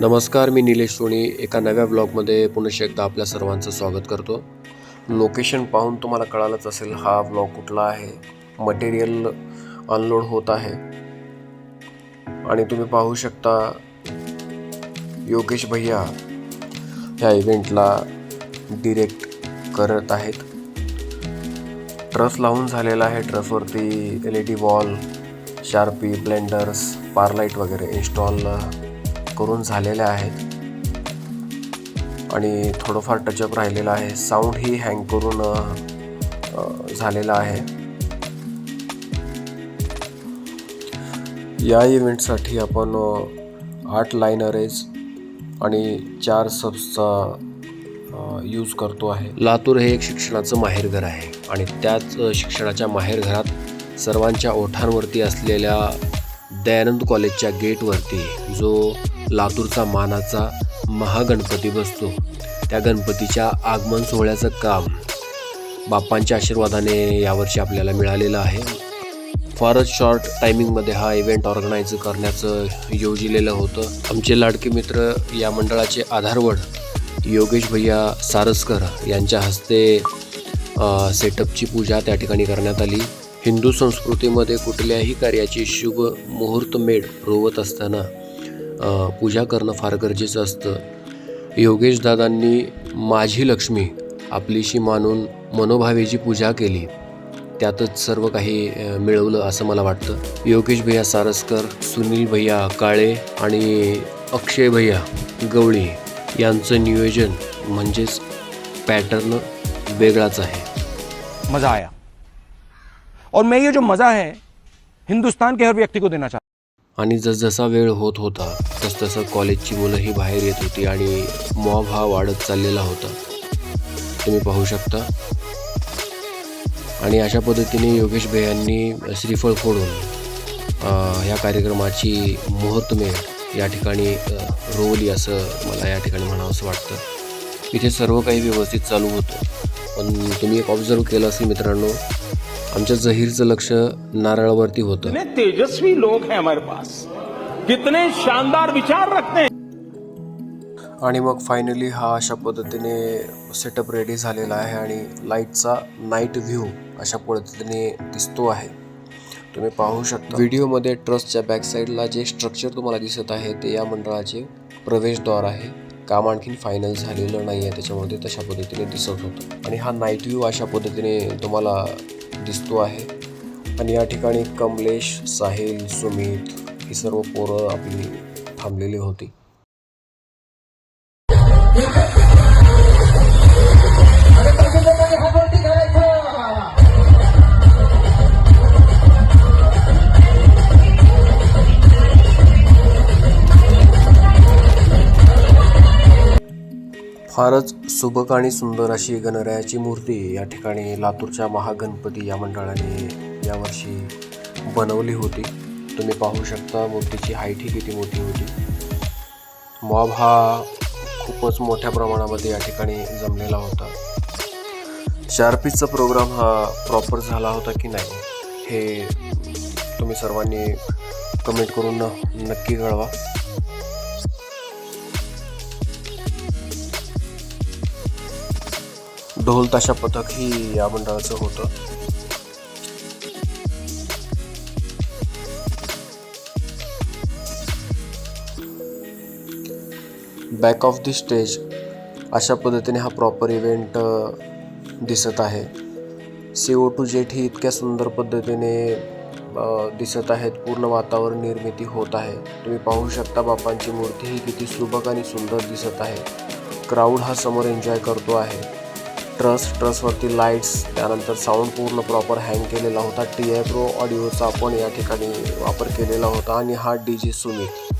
नमस्कार मी निलेश सोनी. एका नव्या ब्लॉगमध्ये पुनश एकदा आपल्या सर्वांचं स्वागत करतो. लोकेशन पाहून तुम्हाला कळालंच असेल हा ब्लॉग कुठला आहे? मटेरियल अनलोड होत आहे. आणि तुम्ही पाहू शकता योगेश भैया ह्या इव्हेंटला डिरेक्ट करत आहेत. ट्रस लावून झालेला आहे ट्रसवरती L E D wall sharpy blinders par light वगैरे इन्स्टॉल करून झालेले आहेत. आणि थोडंफार टचअप राहिलेलं आहे. साऊंडही हँग करून झालेला आहे. या इव्हेंटसाठी आपण आठ आठ लाईनरेज आणि चार सब्सचा यूज करतो आहे. लातूर हे एक शिक्षणाचं माहेरघर आहे. आणि त्याच शिक्षणाच्या माहेरघरात सर्वांच्या ओठांवरती असलेल्या दयानंद कॉलेजच्या गेटवरती जो लातूरचा मानाचा महागणपती बसतो. त्या गणपतीच्या आगमन सोहळ्याचं काम बाप्पांच्या आशीर्वादाने यावर्षी आपल्याला मिळालेलं आहे. फारच शॉर्ट टायमिंगमध्ये हा इव्हेंट ऑर्गनाईज करण्याचं योजिलेलं होतं. आमचे लाडके मित्र या मंडळाचे आधारवड योगेश भैया सारसकर यांच्या हस्ते सेटअपची पूजा त्या ठिकाणी करण्यात आली. हिंदू संस्कृतीमध्ये कुठल्याही कार्याची शुभ मुहूर्त मेढ रोवत असताना पूजा करणं फार गरजेचं असतं. योगेश दादांनी माझी लक्ष्मी आपलीशी मानून मनोभावेची पूजा केली. त्यातच सर्व काही मिळवलं असं मला वाटतं. योगेश भैया सारस्कर सुनील भैया काळे आणि अक्षय भैया गवळी यांचं नियोजन म्हणजेच पॅटर्न वेगळाच आहे. मजा आया. और मैं ये जो मजा है हिंदुस्तान के हर व्यक्ति को देना चाहता आणि जसजसा वेळ होत होता तसतसं कॉलेजची मुलंही बाहेर येत होती आणि मॉब हा वाढत चाललेला होता. तुम्ही पाहू शकता. आणि अशा पद्धतीने योगेश भैयांनी श्रीफळ फोडून ह्या या कार्यक्रमाची मुहूर्तमेढ या ठिकाणी रोवली असं मला या ठिकाणी म्हणावंसं वाटतं. इथे सर्व काही व्यवस्थित चालू होतं. पण तुम्ही एक ऑब्झर्व केलं असेल मित्रांनो आमच्या जहीरचं लक्ष नारळावरती होतं. तेजस्वी लोग हैं हमारे पास। कितने शानदार विचार रखते हैं। आणि मग फायनली हा अशा पद्धतीने सेटअप रेडी झालेला आहे आणि लाईटचा नाईट व्ह्यू अशा पद्धतीने दिसतो आहे. तुम्ही पाहू शकता. व्हिडिओमध्ये ट्रस्टच्या बॅक साईडला जे स्ट्रक्चर तुम्हाला दिसत आहे ते या मंडळाचे प्रवेशद्वार आहे. काम आणखीन फायनल झालेलं नाही आहे त्याच्यामुळे ते तशा पद्धतीने दिसत होतं. आणि हा नाईट व्ह्यू अशा पद्धतीने तुम्हाला दिसतो आहे. आणि या ठिकाणी कमलेश साहिल सुमित ही सर्व पोरं आपली थांबलेली होती. फारच सुबक आणि सुंदर अशी गणरायाची मूर्ती या ठिकाणी लातूरच्या महागणपती या मंडळाने यावर्षी बनवली होती. तुम्ही पाहू शकता मूर्तीची हाईट ही किती मोठी होती. मॉब हा खूपच मोठ्या प्रमाणामध्ये या ठिकाणी जमलेला होता. शार्पीजचा प्रोग्राम हा प्रॉपर झाला होता की नाही हे तुम्ही सर्वांनी कमेंट करून नक्की कळवा. ढोल ताशा पथक ही या मंडळाचं होतं. बॅक ऑफ दी स्टेज अशा पद्धतीने हा प्रॉपर इव्हेंट दिसत आहे. सी ओ टू जेट ही इतक्या सुंदर पद्धतीने दिसत आहेत. पूर्ण वातावरण निर्मिती होत आहे. तुम्ही पाहू शकता बापांची मूर्ती ही किती सुबक आणि सुंदर दिसत आहे. क्राऊड हा समोर एन्जॉय करतो आहे. ट्रस ट्रसवरती लाईट्स त्यानंतर साऊंड पूर्ण प्रॉपर हँग केलेला होता. टी आय प्रो ऑडिओचा आपण या ठिकाणी वापर केलेला होता. आणि हा डी जे सुमित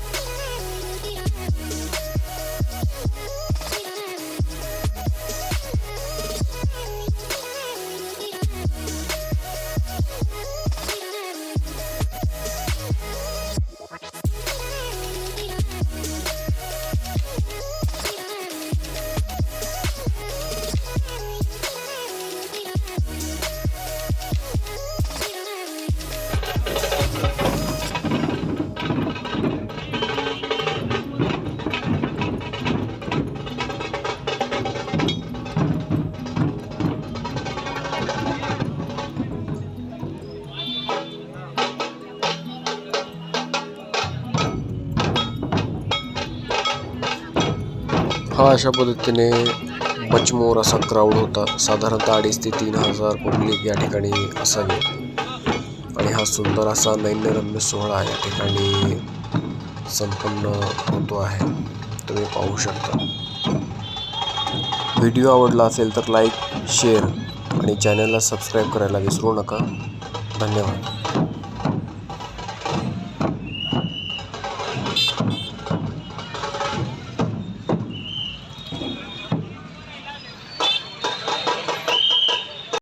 हा अशा पद्धतीने बचमोर असा क्राऊड होता. साधारणतः अडीच ते तीन हजार पब्लिक या ठिकाणी असावी. आणि हा सुंदर असा नैन्यरम्य सोहळा या ठिकाणी संपन्न होतो आहे. तुम्ही पाहू शकता. व्हिडिओ आवडला असेल तर लाईक शेअर आणि चॅनलला सबस्क्राईब करायला विसरू नका. धन्यवाद.